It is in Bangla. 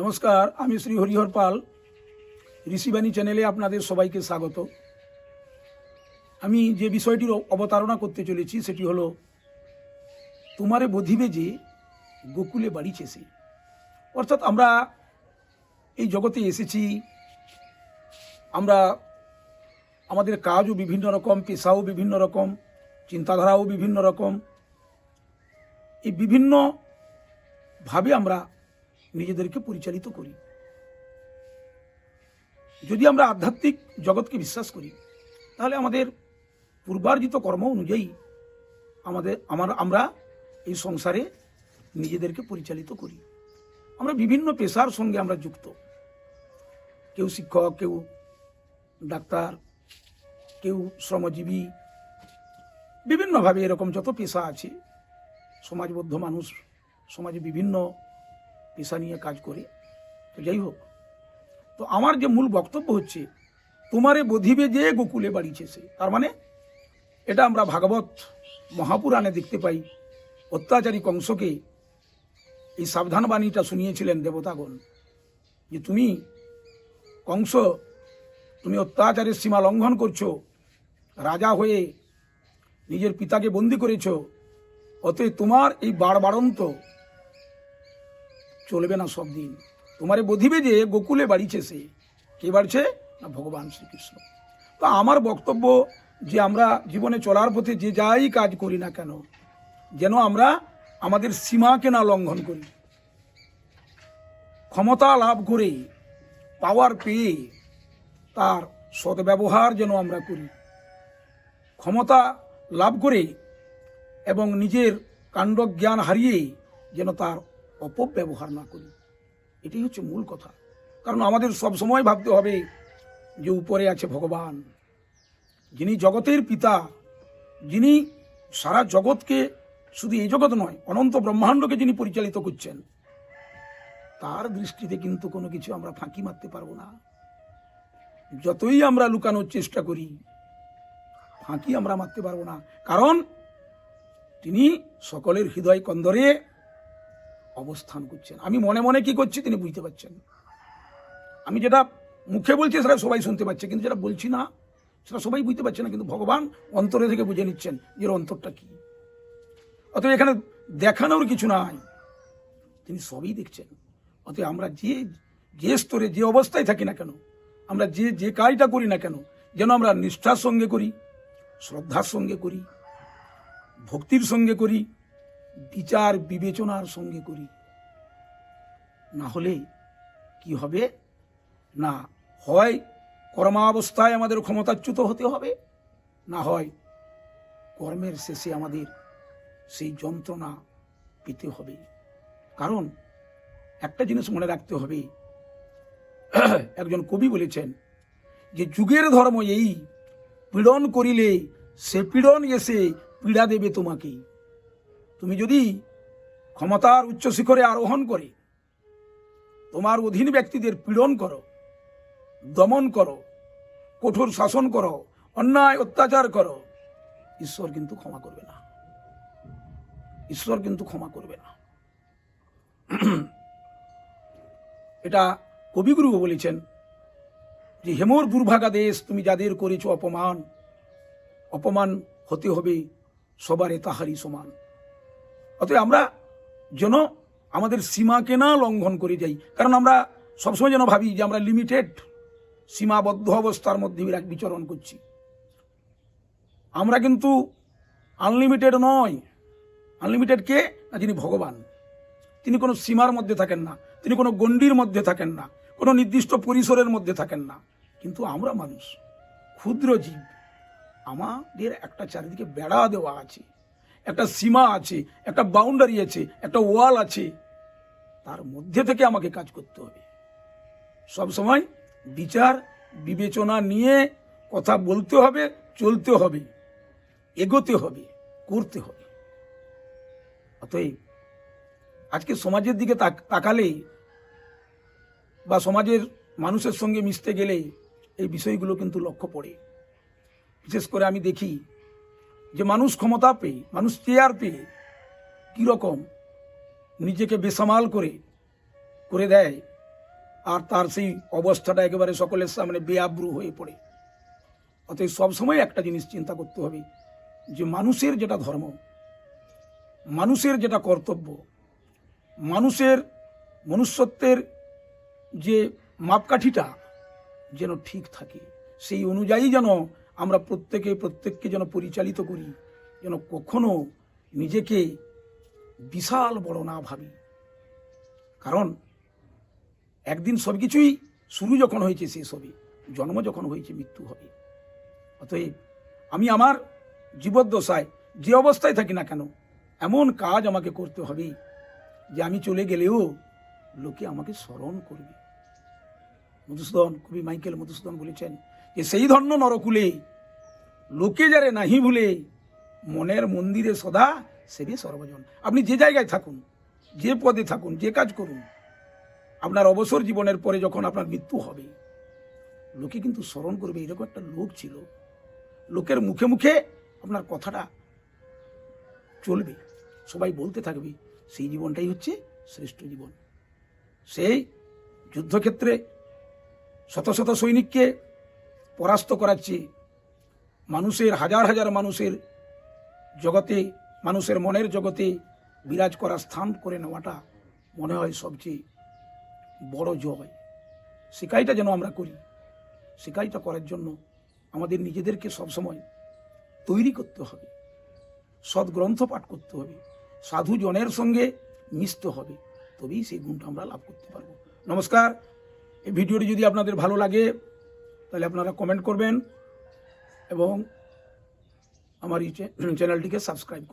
নমস্কার, আমি শ্রী হরিহর পাল। ঋষিবাণী চ্যানেলে আপনাদের সবাইকে স্বাগত। আমি যে বিষয়টির অবতারণা করতে চলেছি, সেটি হলো, তোমারে বধিবে যে গোকুলে বাড়িছে সে অর্থাৎ আমরা এই জগতে এসেছি, আমরা আমাদের কাজও বিভিন্ন রকম, পেশাও বিভিন্ন রকম, চিন্তাধারাও বিভিন্ন রকম। এই বিভিন্ন ভাবে আমরা নিজেদেরকে পরিচালিত করি। যদি আমরা আধ্যাত্মিক জগৎকে বিশ্বাস করি, তাহলে আমাদের পূর্বার্জিত কর্ম অনুযায়ী আমাদের, আমার, আমরা এই সংসারে নিজেদেরকে পরিচালিত করি। আমরা বিভিন্ন পেশার সঙ্গে আমরা যুক্ত। কেউ শিক্ষক, কেউ ডাক্তার, কেউ শ্রমজীবী, বিভিন্নভাবে এরকম যত পেশা আছে, সমাজবদ্ধ মানুষ, সমাজে বিভিন্ন পেশা নিয়ে কাজ করে। তো যাই হোক, তো আমার যে মূল বক্তব্য হচ্ছে, তোমারে বধিবে যে গোকুলে বাড়িছে সে তার মানে এটা আমরা ভাগবত মহাপুরাণে দেখতে পাই। অত্যাচারী কংসকে এই সাবধান বাণীটা শুনিয়েছিলেন দেবতাগণ, যে তুমি কংস, তুমি অত্যাচারের সীমা লঙ্ঘন করছ, রাজা হয়ে নিজের পিতাকে বন্দি করেছ, অতএব তোমার এই বাড়বাড়ন্ত চলবে না সব দিন। তোমারে বধিবে যে গোকুলে বাড়িছে সে। কে বাড়ছে? না ভগবান শ্রীকৃষ্ণ। তো আমার বক্তব্য যে আমরা জীবনে চলার পথে যে যাই কাজ করি না কেন, যেন আমরা আমাদের সীমাকে না লঙ্ঘন করি। ক্ষমতা লাভ করে পাওয়ার পেয়ে তার সদ্ব্যবহার যেন আমরা করি। ক্ষমতা লাভ করে এবং নিজের কাণ্ডজ্ঞান হারিয়ে যেন তার অপব্যবহার না করি। এটাই হচ্ছে মূল কথা। কারণ আমাদের সব সময় ভাবতে হবে যে উপরে আছে ভগবান। যিনি জগতের পিতা, যিনি সারা জগৎকে শুধু এই জগৎ নয়, অনন্ত ব্রহ্মাণ্ডকে যিনি পরিচালিত করছেন, তার দৃষ্টিতে কিন্তু কোনো কিছু আমরা ফাঁকি মারতে পারব না। যতই আমরা লুকানোর চেষ্টা করি, ফাঁকি আমরা মারতে পারব না। কারণ তিনি সকলের হৃদয় কন্দরে অবস্থান করছেন। আমি মনে মনে কি করছি তিনি বুঝতে পারছেন আমি যেটা মুখে বলছি সেটা সবাই শুনতে পাচ্ছে, কিন্তু যেটা বলছি না, সেটা সবাই বুঝতে পারছে না, কিন্তু ভগবান অন্তরে থেকে বুঝে নিচ্ছেন যে অন্তরটা কি। অতএব এখানে দেখানোর কিছু নাই। তিনি সবই দেখছেন। অতএব আমরা যে যে স্তরে, যে অবস্থায় থাকি না কেন, আমরা যে যে কাজটা করি না কেন, যেন আমরা নিষ্ঠার সঙ্গে করি, শ্রদ্ধার সঙ্গে করি, ভক্তির সঙ্গে করি বিচার বিবেচনার সঙ্গে করি। না হলে কি হবে? না হয় কর্মাবস্থায় আমাদের ক্ষমতাচ্যুত হতে হবে, না হয় কর্মের শেষে আমাদের সেই যন্ত্রণা পেতে হবে। কারণ একটা জিনিস মনে রাখতে হবে। একজন কবি বলেছেন যে, যুগের ধর্ম এই পীড়ন করিলে সে পীড়ন এসে পীড়া দেবে তোমাকে তুমি যদি ক্ষমতার উচ্চ শিখরে আরোহণ করে, তোমার অধীন ব্যক্তিদের পীড়ন করো, দমন করো, কঠোর শাসন করো, অন্যায় অত্যাচার করো, ঈশ্বর কিন্তু ক্ষমা করবে না। ঈশ্বর কিন্তু ক্ষমা করবে না। এটা কবিগুরু বলেছেন যে, হেমর দুর্ভাগা দেশ, তুমি যাদের করেছ অপমান অপমান হতে হবে সবারে তাহারই সমান। অতএব আমরা যেন আমাদের সীমাকে না লঙ্ঘন করে যাই। কারণ আমরা সবসময় যেন ভাবি যে আমরা লিমিটেড সীমাবদ্ধ অবস্থার মধ্যে বিচরণ করছি। আমরা কিন্তু আনলিমিটেড নয়। আনলিমিটেড কে? না, যিনি ভগবান। তিনি কোনো সীমার মধ্যে থাকেন না। তিনি কোনো গণ্ডির মধ্যে থাকেন না। কোনো নির্দিষ্ট পরিসরের মধ্যে থাকেন না। কিন্তু আমরা মানুষ, ক্ষুদ্র জীব। আমাদের একটা চারিদিকে বেড়া দেওয়া আছে। একটা সীমা আছে, একটা বাউন্ডারি আছে, একটা ওয়াল আছে। তার মধ্যে থেকে আমাকে কাজ করতে হবে। সব সময় বিচার, বিবেচনা নিয়ে কথা বলতে হবে, চলতে হবে, এগোতে হবে, করতে হবে। অতএব আজকে সমাজের দিকে তাক- তাকালে বা সমাজের মানুষের সঙ্গে মিশতে গেলে এই বিষয়গুলো কিন্তু লক্ষ্য পড়ে। বিশেষ করে আমি দেখি যে মানুষ ক্ষমতা পেয়ে, মানুষ চেয়ার পেয়ে কীরকম নিজেকে বেসামাল করে করে দেয় আর তার সেই অবস্থাটা একেবারে সকলের সামনে বেআব্রু হয়ে পড়ে। অতএব সবসময় একটা জিনিস চিন্তা করতে হবে, যে মানুষের যেটা ধর্ম, মানুষের যেটা কর্তব্য, মানুষের, মনুষ্যত্বের যে মাপকাঠিটা যেন ঠিক থাকে, সেই অনুযায়ী যেন আমরা প্রত্যেকে প্রত্যেককে যেন পরিচালিত করি, যেন কখনো নিজেকে বিশাল বড় না ভাবি। কারণ একদিন সব কিছুই শুরু যখন হয়েছে, শেষ হবে। জন্ম যখন হয়েছে, মৃত্যু হবে। অতএব আমি আমার জীবদ্দশায় যে অবস্থায় থাকি না কেন, এমন কাজ আমাকে করতে হবে যে আমি চলে গেলেও লোকে আমাকে স্মরণ করবে। মধুসূদন, কবি মাইকেল মধুসূদন বলেছেন যে সেই ধন্য নরকুলে। লোকে যারে নাহি ভুলে, মনের মন্দিরে সদা সেবে সর্বজন। আপনি যে জায়গায় থাকুন, যে পদে থাকুন, যে কাজ করুন, আপনার অবসর জীবনের পরে যখন আপনার মৃত্যু হবে, লোকে কিন্তু স্মরণ করবে, এরকম একটা লোক ছিল। লোকের মুখে মুখে আপনার কথাটা চলবে, সবাই বলতে থাকবে, সেই জীবনটাই হচ্ছে শ্রেষ্ঠ জীবন। সেই যুদ্ধক্ষেত্রে শত শত সৈনিককে পরাস্ত করাচ্ছে। মানুষের, হাজার হাজার মানুষের জগতে, মানুষের মনের জগতে বিরাজ করা স্থান করে নেওয়াটা মনে হয় সবচেয়ে বড় জয়। শিকাইটা যেন আমরা করি। শিকাইটা করার জন্য আমাদের নিজেদেরকে সবসময় তৈরি করতে হবে। সৎ গ্রন্থ পাঠ করতে হবে। সাধু জনের সঙ্গে মিশতে হবে। তবেই সেই গুণটা আমরা লাভ করতে পারব। নমস্কার। এই ভিডিওটি যদি আপনাদের ভালো লাগে তাহলে আপনারা কমেন্ট করবেন এবং আমার এই চ্যানেলটিকে সাবস্ক্রাইব করুন